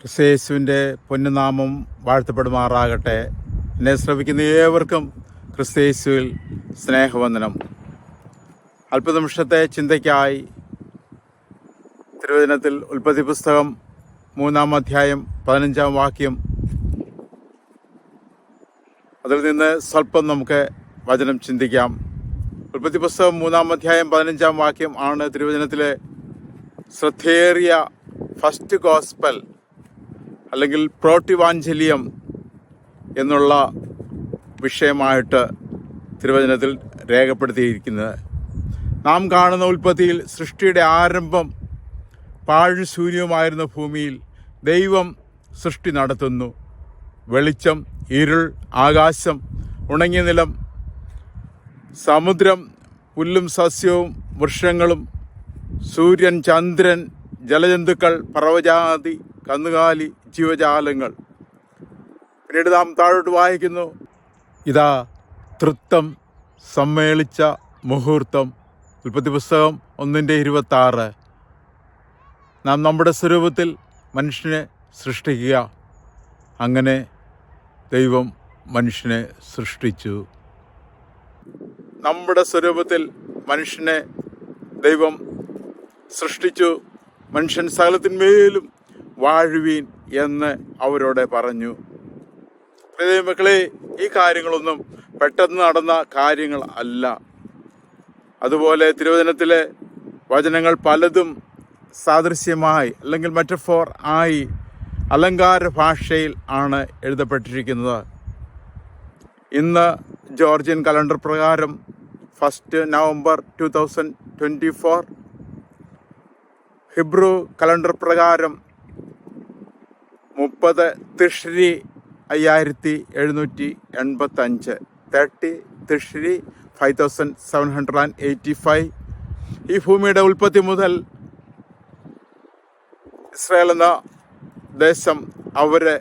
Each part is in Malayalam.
ക്രിസ്തയേശുവിന്റെ പൊന്നുനാമം വാഴ്ത്തപ്പെടുമാറാകട്ടെ. എന്നെ ശ്രമിക്കുന്ന ഏവർക്കും ക്രിസ്തയേശുവിൽ സ്നേഹവന്ദനം. അല്പനിമിഷത്തെ ചിന്തയ്ക്കായി തിരുവചനത്തിൽ ഉൽപ്പത്തി പുസ്തകം മൂന്നാം അധ്യായം പതിനഞ്ചാം വാക്യം. അതിൽ നിന്ന് സ്വല്പം നമുക്ക് വചനം ചിന്തിക്കാം. ഉൽപ്പത്തി പുസ്തകം മൂന്നാം അധ്യായം പതിനഞ്ചാം വാക്യം ആണ് തിരുവചനത്തിലെ ശ്രദ്ധേറിയ ഫസ്റ്റ് ഗോസ്പൽ. അല്ലെങ്കിൽ പ്രോട്ടിവാഞ്ചലിയം എന്നുള്ള വിഷയമായിട്ട് തിരുവചനത്തിൽ രേഖപ്പെടുത്തിയിരിക്കുന്നത്. നാം കാണുന്ന ഉൽപ്പത്തിയിൽ സൃഷ്ടിയുടെ ആരംഭം പാഴ്ശൂന്യവുമായിരുന്ന ഭൂമിയിൽ ദൈവം സൃഷ്ടി നടത്തുന്നു. വെളിച്ചം ഇരുൾ ആകാശം ഉണങ്ങിയ നിലം സമുദ്രം പുല്ലും സസ്യവും വൃക്ഷങ്ങളും സൂര്യൻ ചന്ദ്രൻ ജലജന്തുക്കൾ പർവജാതി കന്നുകാലി ജീവജാലങ്ങൾ. പിന്നീട് നാം താഴോട്ട് വായിക്കുന്നു. ഇതാ തൃത്തം സമ്മേളിച്ച മുഹൂർത്തം. ഉൽപ്പത്തി പുസ്തകം ഒന്നിന്റെ ഇരുപത്താറ്. നാം നമ്മുടെ സ്വരൂപത്തിൽ മനുഷ്യനെ സൃഷ്ടിക്കുക. അങ്ങനെ ദൈവം മനുഷ്യനെ സൃഷ്ടിച്ചു. നമ്മുടെ സ്വരൂപത്തിൽ മനുഷ്യനെ ദൈവം സൃഷ്ടിച്ചു. മനുഷ്യൻ സകലത്തിന്മേലും വാഴുവീൻ എന്ന് അവരോട് പറഞ്ഞു. മക്കളെ ഈ കാര്യങ്ങളൊന്നും പെട്ടെന്ന് നടന്ന കാര്യങ്ങൾ അല്ല. അതുപോലെ തിരുവചനത്തിലെ വചനങ്ങൾ പലതും സാദൃശ്യമായി അല്ലെങ്കിൽ മെറ്റഫോർ ആയി അലങ്കാര ഭാഷയിൽ ആണ് എഴുതപ്പെട്ടിരിക്കുന്നത്. ഇന്ന് ജോർജിയൻ കലണ്ടർ പ്രകാരം first November two thousand twenty four Hebrew calendar പ്രകാരം മുപ്പത് തിഷ്രി അയ്യായിരത്തി എഴുന്നൂറ്റി എൺപത്തഞ്ച്. Thirty Tishri five thousand seven hundred and eighty five. ഈ ഭൂമിയുടെ ഉൽപ്പത്തി മുതൽ ഇസ്രായേൽ എന്ന ദേശം അവരെ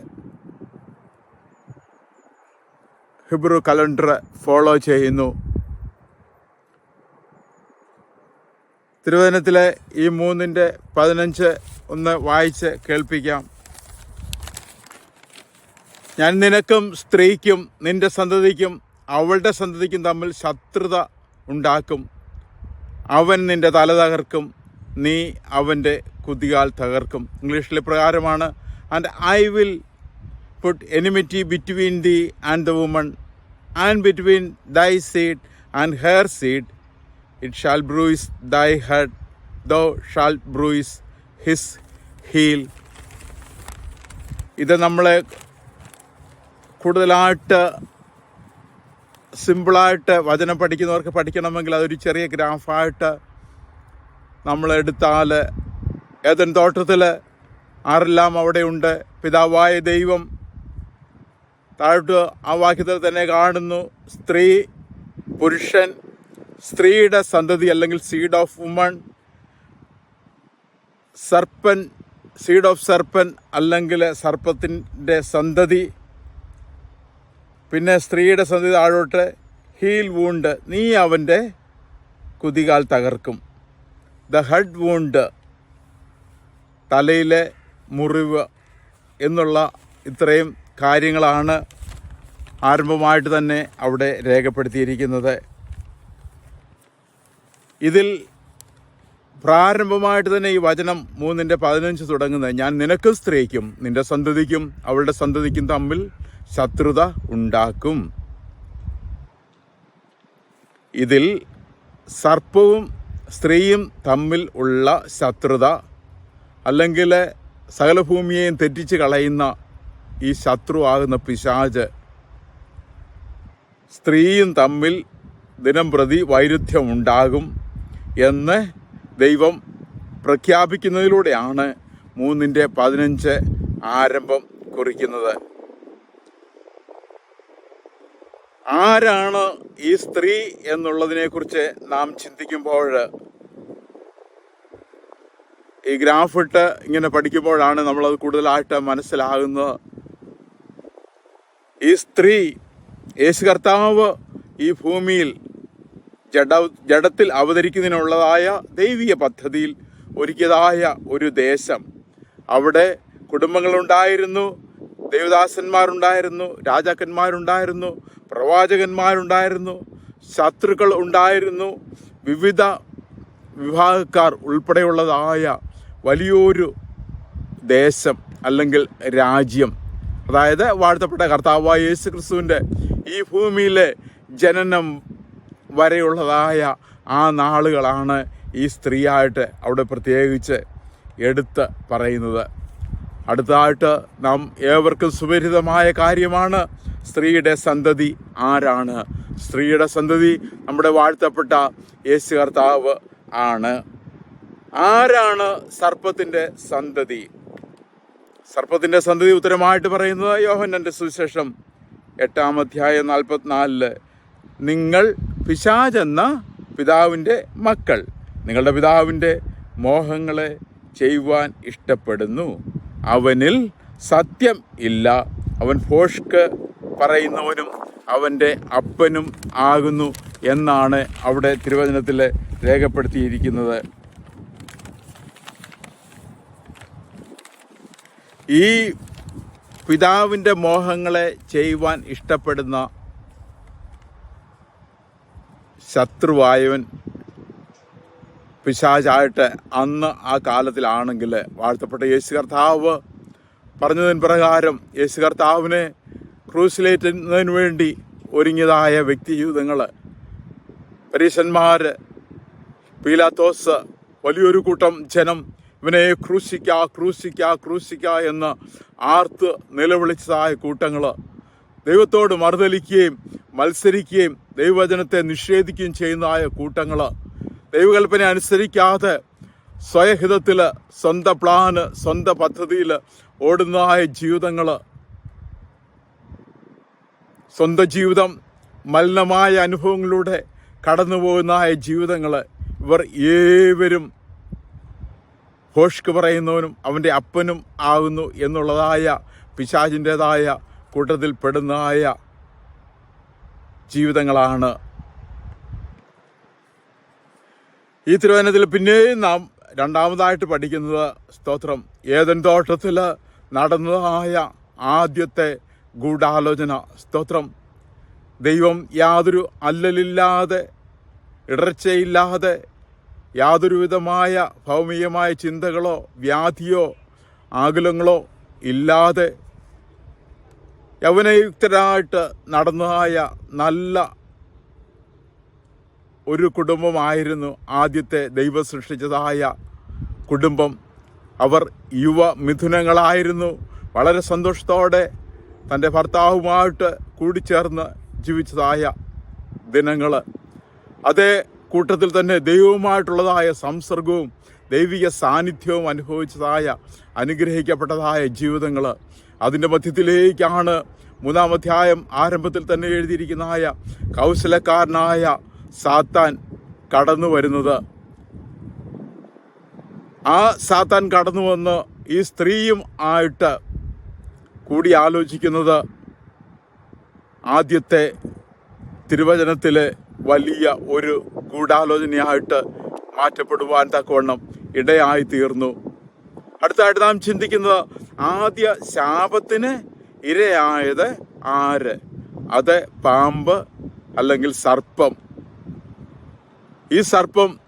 ഹിബ്രു കലണ്ടർ ഫോളോ ചെയ്യുന്നു. തിരുവചനത്തിലെ ഈ മൂന്നിന്റെ പതിനഞ്ച് ഒന്ന് വായിച്ച് കേൾപ്പിക്കാം. ഞാൻ നിനക്കും സ്ത്രീക്കും നിന്റെ സന്തതിക്കും അവളുടെ സന്തതിക്കും തമ്മിൽ ശത്രുത ഉണ്ടാക്കും. അവൻ നിന്റെ തല തകർക്കും നീ അവന്റെ കുതികാൽ തകർക്കും. ഇംഗ്ലീഷിലെ പ്രകാരമാണ് and I will put enmity between thee and the woman and between thy seed and her seed it shall bruise thy head thou shall bruise his heel ഇത് നമ്മളെ കൂടുതലായിട്ട് സിമ്പിളായിട്ട് വചനം പഠിക്കുന്നവർക്ക് പഠിക്കണമെങ്കിൽ അതൊരു ചെറിയ ഗ്രാഫായിട്ട് നമ്മളെടുത്താൽ ഏതൻ തോട്ടത്തിൽ ആരെല്ലാം അവിടെയുണ്ട്? പിതാവായ ദൈവം താഴോട്ട് ആ വാക്യത്തിൽ തന്നെ കാണുന്നു. സ്ത്രീ പുരുഷൻ സ്ത്രീയുടെ സന്തതി അല്ലെങ്കിൽ seed of woman serpent seed of serpent അല്ലെങ്കിൽ സർപ്പത്തിന്റെ സന്തതി. പിന്നെ സ്ത്രീയുടെ സന്ധി താഴോട്ട് ഹീൽ വൂണ്ട് നീ അവന്റെ കുതികാൽ തകർക്കും. ദ ഹെഡ് വൂണ്ട് തലയിലെ മുറിവ് എന്നുള്ള ഇത്രയും കാര്യങ്ങളാണ് ആരംഭമായിട്ട് തന്നെ അവിടെ രേഖപ്പെടുത്തിയിരിക്കുന്നത്. ഇതിൽ പ്രാരംഭമായിട്ട് തന്നെ ഈ വചനം മൂന്നിന്റെ പതിനഞ്ച് തുടങ്ങുന്നത്. ഞാൻ നിനക്കും സ്ത്രീക്കും നിന്റെ സന്തതിക്കും അവളുടെ സന്തതിക്കും തമ്മിൽ ശത്രുത ഉണ്ടാക്കും. ഇതിൽ സർപ്പവും സ്ത്രീയും തമ്മിൽ ഉള്ള ശത്രുത അല്ലെങ്കിൽ സകല ഭൂമിയെയും തെറ്റിച്ച് കളയുന്ന ഈ ശത്രുവാകുന്ന പിശാജ് സ്ത്രീയും തമ്മിൽ ദിനം പ്രതി വൈരുദ്ധ്യമുണ്ടാകും എന്ന് ദൈവം പ്രഖ്യാപിക്കുന്നതിലൂടെയാണ് മൂന്നിന്റെ പതിനഞ്ച് ആരംഭം കുറിക്കുന്നത്. ആരാണ് ഈ സ്ത്രീ എന്നുള്ളതിനെക്കുറിച്ച് നാം ചിന്തിക്കുമ്പോൾ ഈ ഗ്രാഫ് ഇട്ട് ഇങ്ങനെ പഠിക്കുമ്പോഴാണ് നമ്മളത് കൂടുതലായിട്ട് മനസ്സിലാകുന്നത്. ഈ സ്ത്രീ യേശു കർത്താവ് ഈ ഭൂമിയിൽ ജഡ ജഡത്തിൽ അവതരിക്കുന്നതിനുള്ളതായ ദൈവീയ പദ്ധതിയിൽ ഒരുക്കിയതായ ഒരു ദേശം. അവിടെ കുടുംബങ്ങളുണ്ടായിരുന്നു ദേവദാസന്മാരുണ്ടായിരുന്നു രാജാക്കന്മാരുണ്ടായിരുന്നു പ്രവാചകന്മാരുണ്ടായിരുന്നു ശത്രുക്കൾ ഉണ്ടായിരുന്നു. വിവിധ വിഭാഗക്കാർ ഉൾപ്പെടെയുള്ളതായ വലിയൊരു ദേശം അല്ലെങ്കിൽ രാജ്യം. അതായത് വാഴ്ത്തപ്പെട്ട കർത്താവായ യേശു ക്രിസ്തുവിന്റെ ഈ ഭൂമിയിലെ ജനനം വരെയുള്ളതായ ആ നാളുകളാണ് ഈ സ്ത്രീയായിട്ട് അവിടെ പ്രത്യേകിച്ച് എടുത്ത് പറയുന്നത്. അടുത്തായിട്ട് നാം ഏവർക്കും സുപരിതമായ കാര്യമാണ് സ്ത്രീയുടെ സന്തതി ആരാണ്? സ്ത്രീയുടെ സന്തതി നമ്മുടെ വാഴ്ത്തപ്പെട്ട യേശു കർത്താവ് ആണ്. ആരാണ് സർപ്പത്തിന്റെ സന്തതി? സർപ്പത്തിന്റെ സന്തതി ഉത്തരമായിട്ട് പറയുന്നത് യോഹന്നന്റെ സുവിശേഷം എട്ടാം അധ്യായം നാൽപ്പത്തിനാലിൽ നിങ്ങൾ പിശാചെന്ന പിതാവിന്റെ മക്കൾ. നിങ്ങളുടെ പിതാവിന്റെ മോഹങ്ങളെ ചെയ്യുവാൻ ഇഷ്ടപ്പെടുന്നു. അവനിൽ സത്യം ഇല്ല. അവൻ ഫോഷ്ക്ക് പറയുന്നവനും അവന്റെ അപ്പനും ആകുന്നു എന്നാണ് അവിടെ തിരുവചനത്തിൽ രേഖപ്പെടുത്തിയിരിക്കുന്നത്. ഈ പിതാവിന്റെ മോഹങ്ങളെ ചെയ്യുവാൻ ഇഷ്ടപ്പെടുന്ന ശത്രുവായവൻ പിശാചായിട്ട് അന്ന് ആ കാലത്തിലാണെങ്കിൽ വാഴ്ത്തപ്പെട്ട യേശു കർത്താവ് പറഞ്ഞതിന് പ്രകാരം യേശു കർത്താവിനെ ക്രൂസിലേറ്റുന്നതിന് വേണ്ടി ഒരുങ്ങിയതായ വ്യക്തി ജീവിതങ്ങൾ പരീശന്മാർ പീലാത്തോസ് വലിയൊരു കൂട്ടം ജനം ഇവനെ ക്രൂശിക്ക ക്രൂശിക്ക ക്രൂശിക്ക എന്ന് ആർത്ത് നിലവിളിച്ചതായ കൂട്ടങ്ങൾ ദൈവത്തോട് മറുതലിക്കുകയും മത്സരിക്കുകയും ദൈവവചനത്തെ നിഷേധിക്കുകയും ചെയ്യുന്നതായ കൂട്ടങ്ങൾ ദൈവകൽപ്പന അനുസരിക്കാതെ സ്വയഹിതത്തിൽ സ്വന്തം പ്ലാന് സ്വന്തം പദ്ധതിയിൽ ഓടുന്നതായ ജീവിതങ്ങൾ സ്വന്തം ജീവിതം മലിനമായ അനുഭവങ്ങളിലൂടെ കടന്നു പോകുന്നതായ ജീവിതങ്ങൾ ഇവർ ഏവരും ഹോഷ്ക്ക് പറയുന്നവനും അവന്റെ അപ്പനും ആകുന്നു എന്നുള്ളതായ പിശാചിന്റെതായ കൂട്ടത്തിൽ പെടുന്നതായ ജീവിതങ്ങളാണ്. ഈ തിരുവചനത്തിൽ പിന്നെയും നാം രണ്ടാമതായിട്ട് പഠിക്കുന്നത് സ്തോത്രം. ഏതൻ തോട്ടത്തിൽ നടന്നതായ ആദ്യത്തെ ഗൂഢാലോചന. സ്തോത്രം. ദൈവം യാതൊരു അല്ലലില്ലാതെ ഇടർച്ചയില്ലാതെ യാതൊരു വിധമായ ഭൗമികമായ ചിന്തകളോ വ്യാധിയോ ആകുലങ്ങളോ ഇല്ലാതെ യൗവനയുക്തരായിട്ട് നടന്നതായ നല്ല ഒരു കുടുംബമായിരുന്നു ആദ്യത്തെ ദൈവം സൃഷ്ടിച്ചതായ കുടുംബം. അവർ യുവ മിഥുനങ്ങളായിരുന്നു. വളരെ സന്തോഷത്തോടെ തന്റെ ഭർത്താവുമായിട്ട് കൂടിച്ചേർന്ന് ജീവിച്ചതായ ദിനങ്ങൾ. അതേ കൂട്ടത്തിൽ തന്നെ ദൈവവുമായിട്ടുള്ളതായ സംസർഗവും ദൈവിക സാന്നിധ്യവും അനുഭവിച്ചതായ അനുഗ്രഹിക്കപ്പെട്ടതായ ജീവിതങ്ങൾ. അതിന്റെ മധ്യത്തിലേക്കാണ് മൂന്നാം അധ്യായം ആരംഭത്തിൽ തന്നെ എഴുതിയിരിക്കുന്നതായ കൗശലക്കാരനായ സാത്താൻ കടന്നു വരുന്നത്. ആ സാത്താൻ കടന്നു വന്ന് ഈ സ്ത്രീയും ആയിട്ട് കൂടി ആലോചിക്കുന്നത് ആദ്യത്തെ തിരുവചനത്തിലെ വലിയ ഒരു ഗൂഢാലോചനയായിട്ട് മാറ്റപ്പെടുവാൻ തക്കവണ്ണം ഇടയായി തീർന്നു അടുത്തായിട്ട് നാം ചിന്തിക്കുന്നത് ആദ്യ ശാപത്തിന് ഇരയായത് ആര്? അത് പാമ്പ് അല്ലെങ്കിൽ സർപ്പം. ഈ സർപ്പം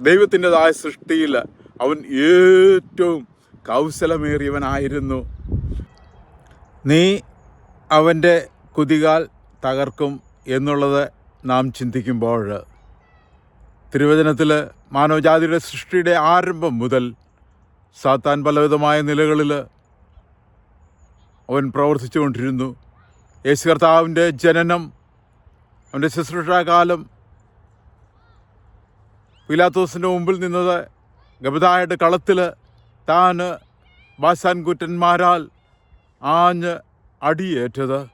ദൈവത്തിന്റെതായ സൃഷ്ടിയിൽ അവൻ ഏറ്റവും കൗശലമേറിയവനായിരുന്നു. നീ അവന്റെ കുതികാൽ തകർക്കും എന്നുള്ളത് നാം ചിന്തിക്കുമ്പോൾ തിരുവചനത്തിൽ മാനവജാതിയുടെ സൃഷ്ടിയുടെ ആരംഭം മുതൽ സാത്താൻ പലവിധമായ നിലകളിൽ അവൻ പ്രവർത്തിച്ചുകൊണ്ടിരുന്നു. യേശു കർത്താവിന്റെ ജനനം അവന്റെ ശുശ്രൂഷാകാലം പിലാത്തോസിന്റെ മുമ്പിൽ നിന്നത് ഗബതായുടെ കളത്തിൽ താൻ ബാസാൻ കുറ്റന്മാരാൽ ആഞ്ഞ് അടിയേറ്റത്.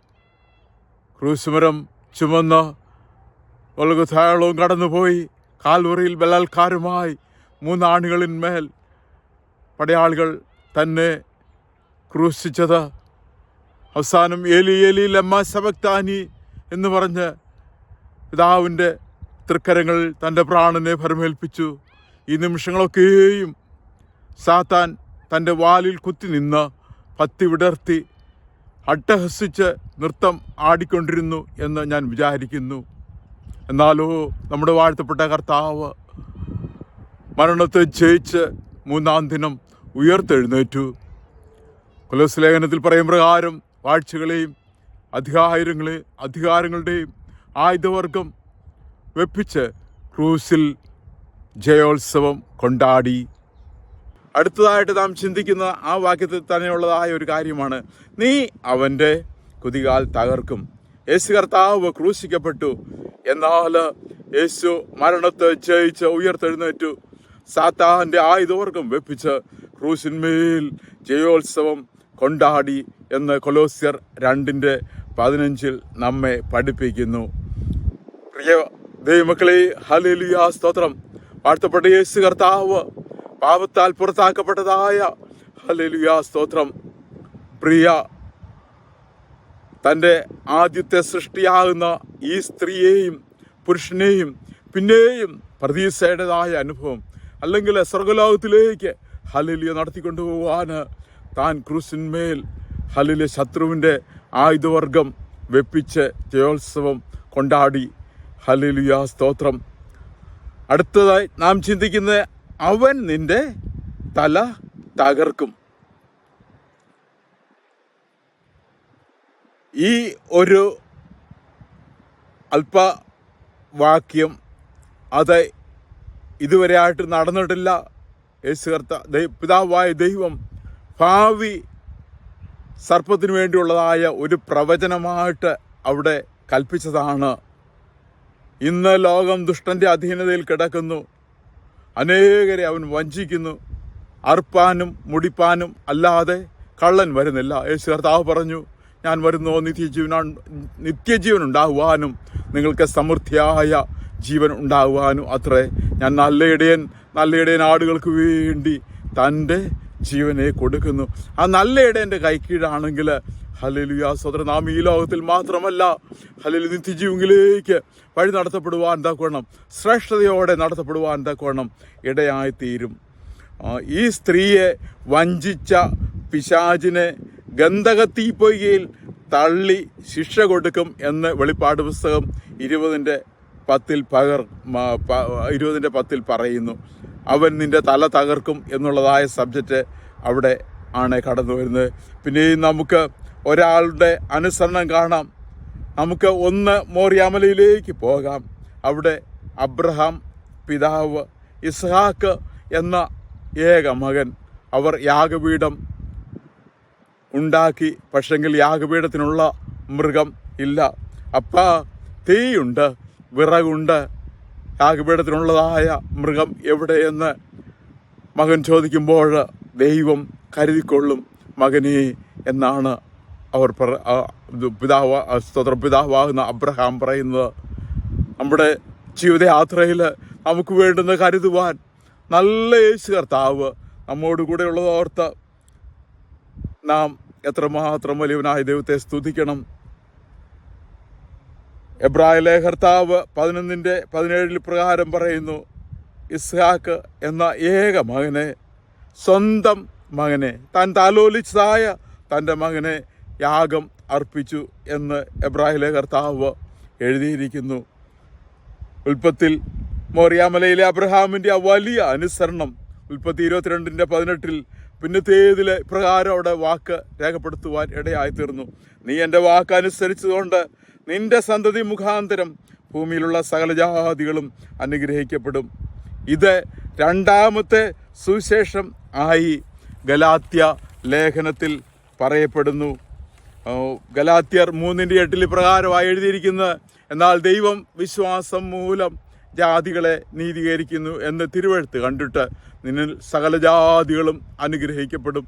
ക്രൂസുമരം ചുമന്ന് ഒലകുധായാളവും കടന്നുപോയി. കാൽവറിയിൽ ബലാത്കാരമായി മൂന്നാണികളിന്മേൽ പടയാളികൾ തന്നെ ക്രൂശിച്ചത്. അവസാനം ഏലി ഏലി ലമ്മ സബക്താനി എന്ന് പറഞ്ഞ് പിതാവിന്റെ തൃക്കരങ്ങളിൽ തന്റെ പ്രാണനെ ഭരമേൽപ്പിച്ചു. ഈ നിമിഷങ്ങളൊക്കെയും സാത്താൻ തന്റെ വാലിൽ കുത്തി നിന്ന് പത്തി വിടർത്തി അട്ടഹസിച്ച് നൃത്തം ആടിക്കൊണ്ടിരുന്നു എന്ന് ഞാൻ വിചാരിക്കുന്നു. എന്നാലോ നമ്മുടെ വാഴ്ത്തപ്പെട്ട കർത്താവ് മരണത്തെ ജയിച്ച് മൂന്നാം ദിനം ഉയർത്തെഴുന്നേറ്റു. കൊലോസ്ലേഖനത്തിൽ പറയും പ്രകാരം വാഴ്ചകളെയും അധികാരങ്ങളെ അധികാരങ്ങളുടെയും ആയുധവർഗം വെപ്പിച്ച് ക്രൂസിൽ ജയോത്സവം കൊണ്ടാടി. അടുത്തതായിട്ട് നാം ചിന്തിക്കുന്ന ആ വാക്യത്തിൽ തന്നെയുള്ളതായ ഒരു കാര്യമാണ് നീ അവന്റെ കുതികാൽ തകർക്കും. യേശു കർത്താവ് ക്രൂശിക്കപ്പെട്ടു. എന്നാൽ യേശു മരണത്തെ ജയിച്ച് ഉയർത്തെഴുന്നേറ്റു. സാത്താന്റെ ആയുധവർഗം വെപ്പിച്ച് ക്രൂശിന്മേൽ ജയോത്സവം കൊണ്ടാടി എന്ന് കൊലോസ്യർ രണ്ടിന്റെ പതിനഞ്ചിൽ നമ്മെ പഠിപ്പിക്കുന്നു. പ്രിയ ദൈവമക്കളെ ഹലേലുയാ സ്തോത്രം. വാഴ്ത്തപ്പെട്ട യേശു കർത്താവ് പാപത്താൽ പുറത്താക്കപ്പെട്ടതായ ഹലേലുയാ സ്തോത്രം. പ്രിയ തന്റെ ആദ്യത്തെ സൃഷ്ടിയാകുന്ന ഈ സ്ത്രീയെയും പുരുഷനെയും പിന്നെയും പ്രതീക്ഷയുടേതായ അനുഭവം. അല്ലെങ്കിൽ സ്വർഗലോകത്തിലേക്ക് ഹലിലിയ നടത്തിക്കൊണ്ടുപോകാൻ താൻ ക്രൂസിന്മേൽ ഹലിലെ ശത്രുവിന്റെ ആയുധവർഗം വെപ്പിച്ച് ജയോത്സവം കൊണ്ടാടി. ഹലിലിയ സ്തോത്രം. അടുത്തതായി നാം ചിന്തിക്കുന്നത് അവൻ നിന്റെ തല തകർക്കും. ഈ ഒരു അല്പവാക്യം അത് ഇതുവരെയായിട്ട് നടന്നിട്ടില്ല. യേശു കർത്ത പിതാവായ ദൈവം ഭാവി സർപ്പത്തിന് വേണ്ടിയുള്ളതായ ഒരു പ്രവചനമായിട്ട് അവിടെ കൽപ്പിച്ചതാണ്. ഇന്ന് ലോകം ദുഷ്ടന്റെ അധീനതയിൽ കിടക്കുന്നു. അനേകരെ അവൻ വഞ്ചിക്കുന്നു. അർപ്പാനും മുടിപ്പാനും അല്ലാതെ കള്ളൻ വരുന്നില്ല. യേശു കർത്താവ് പറഞ്ഞു ഞാൻ വരുന്നു നിത്യജീവന നിത്യജീവൻ ഉണ്ടാകുവാനും നിങ്ങൾക്ക് സമൃദ്ധിയായ ജീവൻ ഉണ്ടാകുവാനും അത്രേ. ഞാൻ നല്ല ഇടയൻ നല്ല ഇടയൻ ആടുകൾക്ക് വേണ്ടി തന്റെ ജീവനെ കൊടുക്കുന്നു. ആ നല്ല ഇടയന്റെ കൈക്കീഴാണെങ്കിൽ ഹലലുയ സോദരൻ നാം ഈ ലോകത്തിൽ മാത്രമല്ല ഹലലു നിത്യജീവങ്കിലേക്ക് വഴി നടത്തപ്പെടുവാൻ തക്കവണ്ണം ശ്രേഷ്ഠതയോടെ നടത്തപ്പെടുവാൻ തക്കവണ്ണം ഇടയായിത്തീരും. തീരും ഈ സ്ത്രീയെ വഞ്ചിച്ച പിശാചിനെ ഗന്ധകത്തീപ്പൊയ്കയിൽ തള്ളി ശിക്ഷ കൊടുക്കും എന്ന് വെളിപ്പാട് പുസ്തകം ഇരുപതിന്റെ പത്തിൽ പകർ ഇരുപതിന്റെ പത്തിൽ പറയുന്നു അവൻ നിന്റെ തല തകർക്കും എന്നുള്ളതായ സബ്ജക്റ്റ് അവിടെ ആണ് കടന്നു വരുന്നത്. പിന്നെ നമുക്ക് ഒരാളുടെ അനുസരണം കാണാം. നമുക്ക് ഒന്ന് മോറിയാമലയിലേക്ക് പോകാം. അവിടെ അബ്രഹാം പിതാവ് ഇസ്ഹാക്ക് എന്ന ഏക മകൻ. അവർ യാഗപീഠം ഉണ്ടാക്കി പക്ഷെങ്കിൽ യാഗപീഠത്തിനുള്ള മൃഗം ഇല്ല. അപ്പ തീയുണ്ട്. വിറകുണ്ട്. യാഗപീഠത്തിനുള്ളതായ മൃഗം എവിടെയെന്ന് മകൻ ചോദിക്കുമ്പോൾ ദൈവം കരുതിക്കൊള്ളും മകനെ എന്നാണ് അവർ പറ പിതാവ് സ്തോത്ര പിതാവാകുന്ന അബ്രഹാം പറയുന്നത്. നമ്മുടെ ജീവിതയാത്രയിൽ നമുക്ക് വേണ്ടുന്ന കരുതുവാൻ നല്ല യേശു കർത്താവ് നമ്മോട് കൂടെ നാം എത്രമാത്രം വലിയവനായ ദൈവത്തെ സ്തുതിക്കണം. എബ്രായ ലേഖർത്താവ് പതിനൊന്നിന്റെ പതിനേഴിൽ പ്രകാരം പറയുന്നു ഇസ്ഹാക്ക് എന്ന ഏക മകനെ സ്വന്തം മകനെ താൻ താലോലിച്ചതായ തന്റെ മകനെ യാഗം അർപ്പിച്ചു എന്ന് എബ്രായ ലേഖർത്താവ് എഴുതിയിരിക്കുന്നു. ഉൽപ്പത്തിൽ മോറിയാമലയിലെ അബ്രഹാമിന്റെ ആ വലിയ അനുസരണം ഉൽപ്പത്തി ഇരുപത്തിരണ്ടിന്റെ പതിനെട്ടിൽ പിന്നത്തേതിലെ പ്രകാരം അവിടെ വാക്ക് രേഖപ്പെടുത്തുവാൻ ഇടയായി തീർന്നു നീ എന്റെ വാക്ക് അനുസരിച്ചതുകൊണ്ട് നിന്റെ സന്തതി മുഖാന്തരം ഭൂമിയിലുള്ള സകല ജാതികളും അനുഗ്രഹിക്കപ്പെടും. ഇത് രണ്ടാമത്തെ സുവിശേഷം ആയി ഗലാത്യ ലേഖനത്തിൽ പറയപ്പെടുന്നു. ഗലാത്യർ മൂന്നിന്റെ എട്ടിൽ പ്രകാരമായി എഴുതിയിരിക്കുന്നത് എന്നാൽ ദൈവം വിശ്വാസം മൂലം ജാതികളെ നീതീകരിക്കുന്നു എന്ന് തിരുവഴുത്ത് കണ്ടിട്ട് നിന്നിൽ സകല ജാതികളും അനുഗ്രഹിക്കപ്പെടും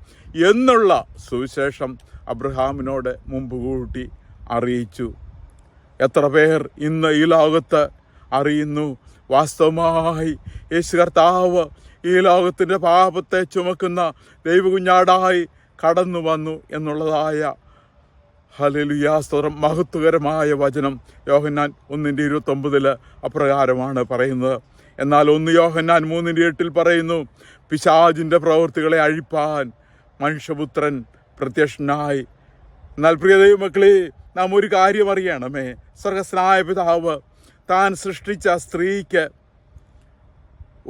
എന്നുള്ള സുവിശേഷം അബ്രഹാമിനോട് മുമ്പ് കൂട്ടി അറിയിച്ചു. എത്ര പേർ ഇന്ന് ഈ ലോകത്ത് അറിയുന്നു? വാസ്തവമായി യേശു കർത്താവ് ഈ ലോകത്തിന്റെ പാപത്തെ ചുമക്കുന്ന ദൈവകുഞ്ഞാടായി കടന്നു വന്നു എന്നുള്ളതായ ഹലലുയാസ്തോത്രം മഹത്വകരമായ വചനം യോഹന്നാൻ ഒന്നിന്റെ ഇരുപത്തൊമ്പതിൽ അപ്രകാരമാണ് പറയുന്നത്. എന്നാൽ ഒന്ന് യോഹന്നാൻ മൂന്നിന്റെ എട്ടിൽ പറയുന്നു പിശാജിന്റെ പ്രവൃത്തികളെ അഴിപ്പാൻ മനുഷ്യപുത്രൻ പ്രത്യക്ഷനായി. എന്നാൽ പ്രിയ ദൈവമക്കളെ നാം ഒരു കാര്യം അറിയണമേ. സ്വർഗസ്നായ പിതാവ് താൻ സൃഷ്ടിച്ച സ്ത്രീക്ക്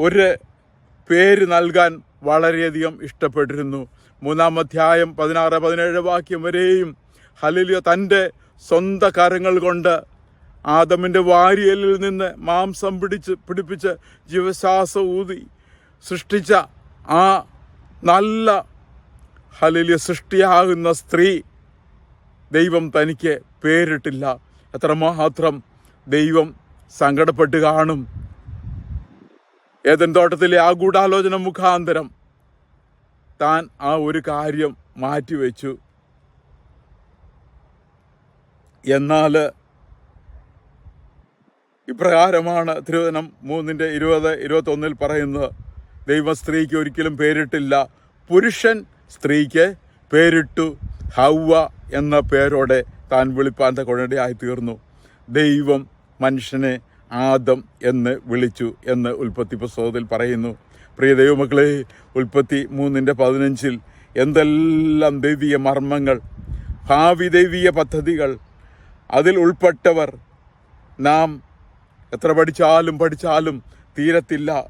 ഒരു പേര് നൽകാൻ വളരെയധികം ഇഷ്ടപ്പെട്ടിരുന്നു. മൂന്നാം അധ്യായം പതിനാറ് പതിനേഴ് വാക്യം വരെയും ഹലിലിയ തന്റെ സ്വന്തം കരങ്ങൾ കൊണ്ട് ആദമിന്റെ വാരിയലിൽ നിന്ന് മാംസം പിടിച്ച് പിടിപ്പിച്ച് ജീവശ്വാസം ഊതി സൃഷ്ടിച്ച ആ നല്ല ഹലിലിയ സൃഷ്ടിയാകുന്ന സ്ത്രീ ദൈവം തനിക്ക് പേരിട്ടില്ല. എത്രമാത്രം ദൈവം സങ്കടപ്പെട്ട് കാണും. ഏതൻ തോട്ടത്തിലെ ആ ഗൂഢാലോചന മുഖാന്തരം താൻ ആ ഒരു കാര്യം മാറ്റിവെച്ചു. എന്നാൽ ഇപ്രകാരമാണ് തിരുവചനം മൂന്നിന്റെ ഇരുപത് ഇരുപത്തൊന്നിൽ പറയുന്നത്. ദൈവ സ്ത്രീക്ക് ഒരിക്കലും പേരിട്ടില്ല. പുരുഷൻ സ്ത്രീക്ക് പേരിട്ടു. ഹൗവ എന്ന പേരോടെ താൻ വെളിപ്പാന്റെ കുഴടിയായി തീർന്നു. ദൈവം മനുഷ്യനെ ആദം എന്ന് വിളിച്ചു എന്ന് ഉൽപ്പത്തി പുസ്തകത്തിൽ പറയുന്നു. പ്രിയ ദൈവമക്കളെ ഉൽപ്പത്തി മൂന്നിന്റെ പതിനഞ്ചിൽ എന്തെല്ലാം ദൈവീയ മർമ്മങ്ങൾ ഭാവി ദൈവീയ പദ്ധതികൾ അതിൽ ഉൾപ്പെട്ടവർ നാം എത്ര പഠിച്ചാലും പഠിച്ചാലും തീരത്തില്ല.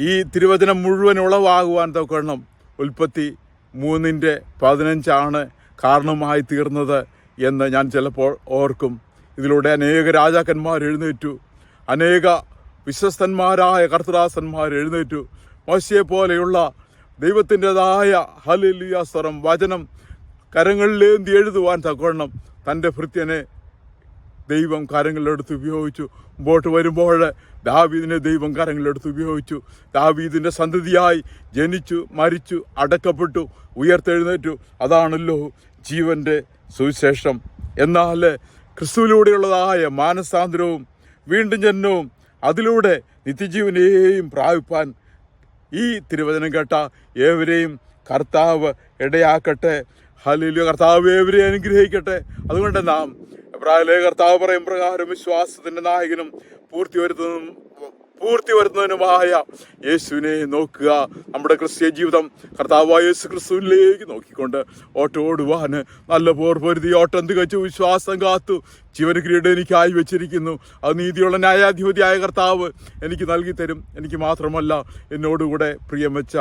ഈ തിരുവചനം മുഴുവൻ ഉളവാകുവാൻ തൊക്കെ ഉൽപ്പത്തി മൂന്നിന്റെ പതിനഞ്ചാണ് കാരണമായി തീർന്നത് എന്ന് ഞാൻ ചിലപ്പോൾ ഓർക്കും. ഇതിലൂടെ അനേക രാജാക്കന്മാർ എഴുന്നേറ്റു. അനേക വിശ്വസ്തന്മാരായ കർത്തദാസന്മാർ എഴുന്നേറ്റു. മോശയെ പോലെയുള്ള ദൈവത്തിന്റെതായ ഹലിയാസ്വരം സ്വരം വചനം കരങ്ങളിലേന്തി എഴുതുവാൻ തക്കവണ്ണം തന്റെ ഭൃത്യനെ ദൈവം കരങ്ങളിലെടുത്ത് ഉപയോഗിച്ചു. മുമ്പോട്ട് വരുമ്പോൾ ദാവീദിനെ ദൈവം കരങ്ങളിലെടുത്ത് ഉപയോഗിച്ചു. ദാവീദിന്റെ സന്തതിയായി ജനിച്ചു മരിച്ചു അടക്കപ്പെട്ടു ഉയർത്തെഴുന്നേറ്റു. അതാണല്ലോ ജീവന്റെ സുവിശേഷം. എന്നാൽ ക്രിസ്തുവിലൂടെയുള്ളതായ മാനസാന്തരവും വീണ്ടും ജനനവും അതിലൂടെ നിത്യജീവനെയും പ്രാപിപ്പാൻ ഈ തിരുവചനം കേട്ട ഏവരെയും കർത്താവ് ഇടയാക്കട്ടെ. ഹലിലു കർത്താവ് ഏവരെയും അനുഗ്രഹിക്കട്ടെ. അതുകൊണ്ട് നാം എബ്രാഹിലെ കർത്താവ് പറയും പ്രകാരം വിശ്വാസത്തിന്റെ നായകനും പൂർത്തി വരുത്തുന്നതും പൂർത്തി വരുന്നതിനുമായ യേശുവിനെ നോക്കുക. നമ്മുടെ ക്രിസ്ത്യ ജീവിതം കർത്താവായ യേശു ക്രിസ്തുവിലേക്ക് നോക്കിക്കൊണ്ട് ഓട്ടോടുവാൻ നല്ല പോർ പൊരുതി ഓട്ടം തികച്ചു വിശ്വാസം കാത്തു ജീവന കിരീടം എനിക്കായി വെച്ചിരിക്കുന്നു. അത് നീതിയുള്ള ന്യായാധിപതിയായ കർത്താവ് എനിക്ക് നൽകി തരും എനിക്ക് മാത്രമല്ല എന്നോടുകൂടെ പ്രിയം വെച്ച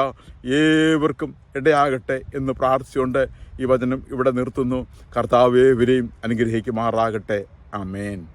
ഏവർക്കും ഇടയാകട്ടെ എന്ന് പ്രാർത്ഥിച്ചുകൊണ്ട് ഈ വചനം ഇവിടെ നിർത്തുന്നു. കർത്താവ് ഏവരെയും അനുഗ്രഹിക്കുമാറാകട്ടെ. ആമേൻ.